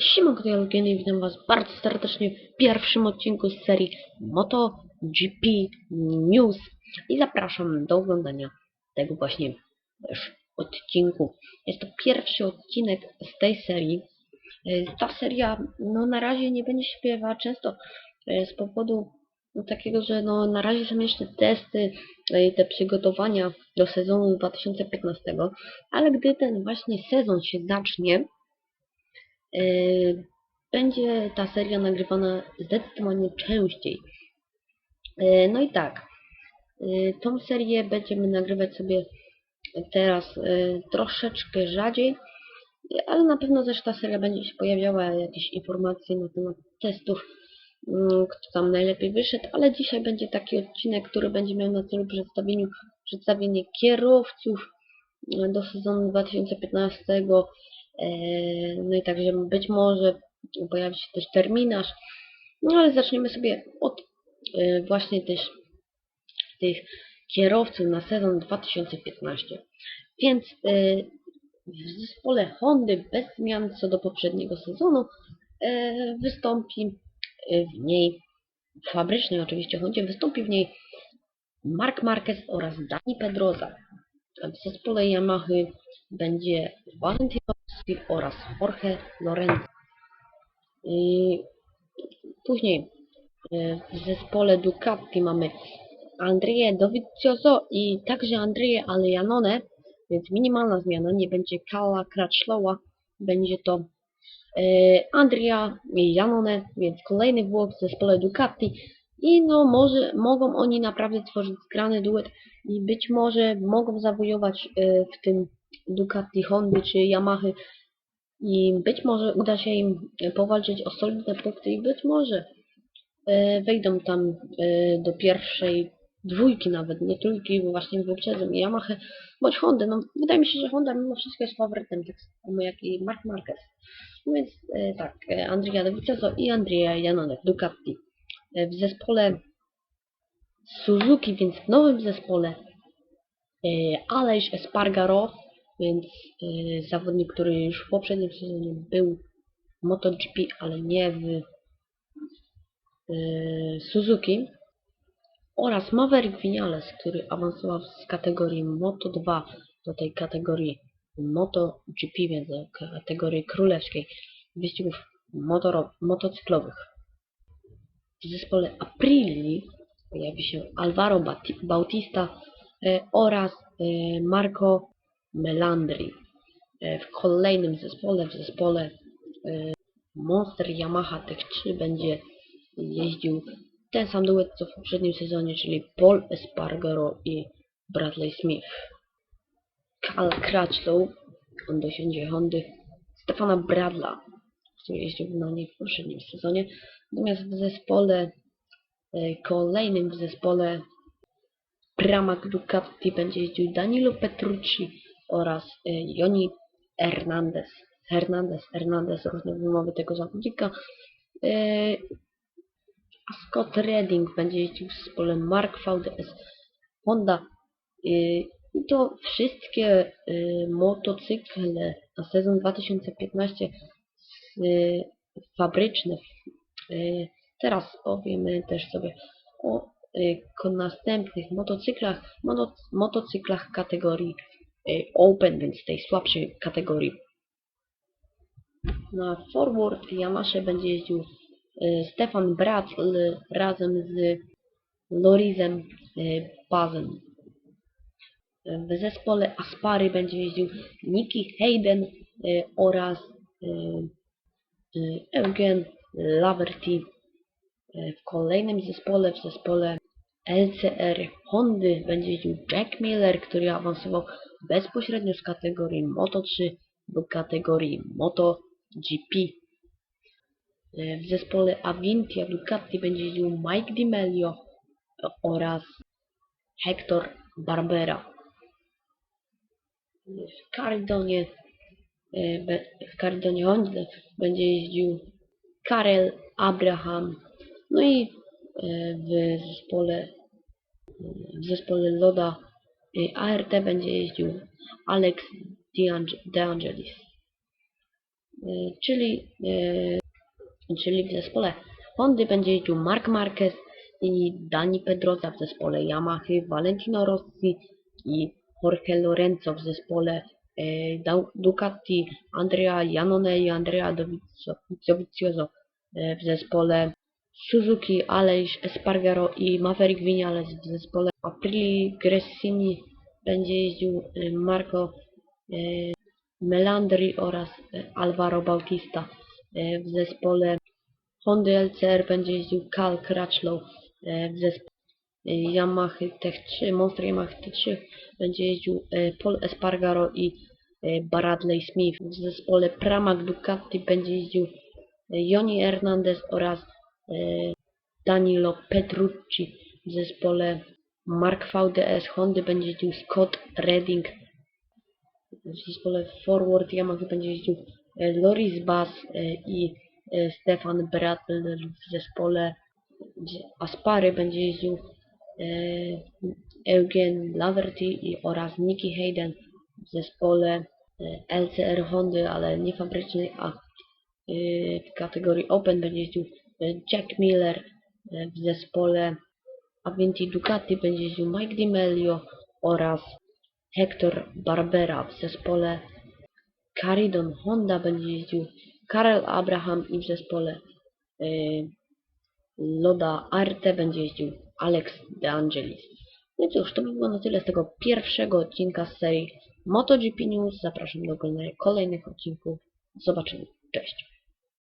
Siemanko, to ja Lukian i witam was bardzo serdecznie w pierwszym odcinku z serii MotoGP News i zapraszam do oglądania tego właśnie też odcinku. Jest to pierwszy odcinek z tej serii. E, Ta seria no na razie nie będzie śpiewała często e, z powodu takiego, że no na razie są jeszcze testy, e, te przygotowania do sezonu 2015, ale gdy ten właśnie sezon się zacznie, będzie ta seria nagrywana zdecydowanie częściej. Yy, No i tak, yy, tą serię będziemy nagrywać sobie teraz troszeczkę rzadziej, ale na pewno też ta seria będzie się pojawiała jakieś informacje na temat testów, yy, kto tam najlepiej wyszedł, ale dzisiaj będzie taki odcinek, który będzie miał na celu przedstawieniu, przedstawienie kierowców do sezonu 2015 Eee, No i także być może pojawi się też terminarz. No ale zaczniemy sobie od e, właśnie też tych kierowców na sezon 2015. Więc e, w zespole Hondy bez zmian co do poprzedniego sezonu e, wystąpi e, w niej w fabrycznej oczywiście Hondzie wystąpi w niej Mark Marquez oraz Dani Pedrosa. W zespole Yamaha będzie Valentino Oraz Jorge Lorenzo. I później e, w zespole Ducati mamy Andrea Dovizioso i także Andrea Aljanone, więc minimalna zmiana, nie będzie Kala Crutchlowa, będzie to e, Andrea Janone, więc kolejny Włoch w zespole Ducati i no może mogą oni naprawdę tworzyć zgrany duet i być może mogą zawojować e, w tym Ducati, Hondy czy Yamahy i być może uda się im powalczyć o solidne punkty i być może e, wejdą tam e, do pierwszej dwójki nawet, nie trójki, bo właśnie wyprzedzą Yamaha bądź Honda. No, wydaje mi się, że Honda mimo wszystko jest faworytem, tak samo jak i Mark Marquez. No więc e, tak, e, Andrea Dovizioso i Andrea Janone w Ducati. E, w zespole Suzuki, więc w nowym zespole e, Aleix Espargaro, więc e, zawodnik, który już w poprzednim sezonie był w MotoGP, ale nie w e, Suzuki oraz Maverick Vinales, który awansował z kategorii Moto2 do tej kategorii MotoGP, więc do kategorii królewskiej wyścigów motoro, motocyklowych. W zespole Aprili pojawi się Alvaro Bautista e, oraz Marco Melandri. E, w kolejnym zespole, w zespole e, Monster Yamaha Tech 3 będzie jeździł ten sam duet co w poprzednim sezonie, czyli Paul Espargaro i Bradley Smith. Cal Crutchlow, on dosiądzie Hondy, Stefana Bradla, który jeździł na niej w poprzednim sezonie. Natomiast w zespole, e, kolejnym w zespole Pramac Ducati będzie jeździł Danilo Petrucci oraz e, Joni Hernandez. Hernandez, Hernandez, różne wymowy tego zawodnika. A Scott Redding będzie jeździł w zespole Mark VDS Honda. E, I to wszystkie motocykle na sezon 2015 e, fabryczne. Teraz powiemy też sobie o następnych motocyklach, motocyklach kategorii Open, więc tej słabszej kategorii. Na forward Yamasze będzie jeździł e, Stefan Bratl razem z Lorizem Bazem. W zespole Aspary będzie jeździł Nicky Hayden oraz Eugen Laverty. W kolejnym zespole, w zespole LCR Hondy będzie jeździł Jack Miller, który awansował bezpośrednio z kategorii Moto3 do kategorii MotoGP. E, W zespole Avintia Ducati będzie jeździł Mike Di Meglio e, oraz Hector Barbera. W Caridonie, e, w Caridonie Honda będzie jeździł Karel Abraham. No i w zespole w zespole Loda ART będzie jeździł Alex DeAnge- DeAngelis. y, czyli, y, czyli w zespole Hondy będzie jeździł Mark Marquez i Dani Pedrosa w zespole Yamahy, Valentino Rossi i Jorge Lorenzo w zespole Ducati, Andrea Iannone Andrea Dovizio- Dovizioso w zespole Suzuki, Aleix Espargaro i Maverick Vinales w zespole. Aprili Gressini będzie jeździł e, Marco e, Melandri oraz e, Alvaro Bautista w zespole. Hondy LCR będzie jeździł Cal Crutchlow w zespole. Yamaha Tech3, Monster Yamaha T3 będzie jeździł Paul Espargaro i Bradley Smith. W zespole Pramac Ducati będzie jeździł Joni Hernandez oraz Danilo Petrucci. W zespole Mark VDS Hondy będzie jeździł Scott Redding. W zespole Forward Yamaha będzie jeździł e, Loris Bass e, i e, Stefan Bradl. W zespole Aspary będzie jeździł e, Eugen Laverty oraz Nicky Hayden w zespole e, LCR Hondy, ale nie fabrycznej, a e, w kategorii Open będzie jeździł e, Jack Miller e, w zespole Aventi Ducati będzie jeździł Mike Di Melio oraz Hector Barbera w zespole Caridon Honda będzie jeździł Karel Abraham i w zespole e, Loda Arte będzie jeździł Alex De Angelis. No i cóż, to by było na tyle z tego pierwszego odcinka z serii MotoGP News. Zapraszam do oglądania kolejnych odcinków. Zobaczymy. Cześć.